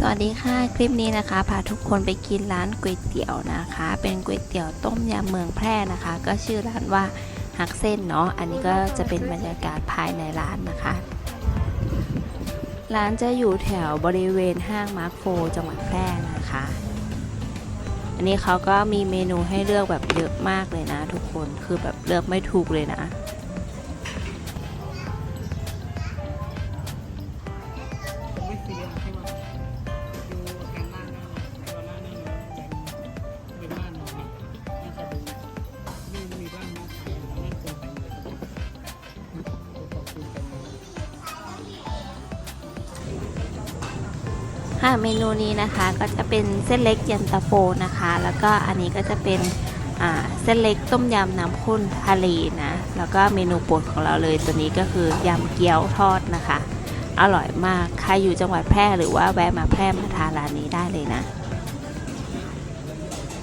สวัสดีค่ะ คลิปนี้นะคะ พาทุกคนไปกินร้านก๋วยเตี๋ยวนะคะ เป็นก๋วยเตี๋ยวต้มยำเมืองแพร่นะคะ ก็ชื่อร้านว่าฮักเส้นเนาะ อันนี้ก็จะเป็นบรรยากาศภายในร้านนะคะ ร้านจะอยู่แถวบริเวณห้างมาร์คโฟจังหวัดแพร่นะคะ อันนี้เขาก็มีเมนูให้เลือกแบบเยอะมากเลยนะ ทุกคน คือแบบเลือกไม่ถูกเลยนะ ค่ะเมนูนี้นะคะก็จะเป็นเส้นเล็กเย็นตาโฟนะคะ แล้วก็อันนี้ก็จะเป็นเส้นเล็กต้มยำน้ำข้นทะเลนะแล้วก็เมนูโปรดของเราเลยตัวนี้ก็คือยำเกี๊ยวทอดนะคะ อร่อยมากใครอยู่จังหวัดแพร่หรือว่าแวะมาแพร่มาทานร้านนี้ได้เลยนะ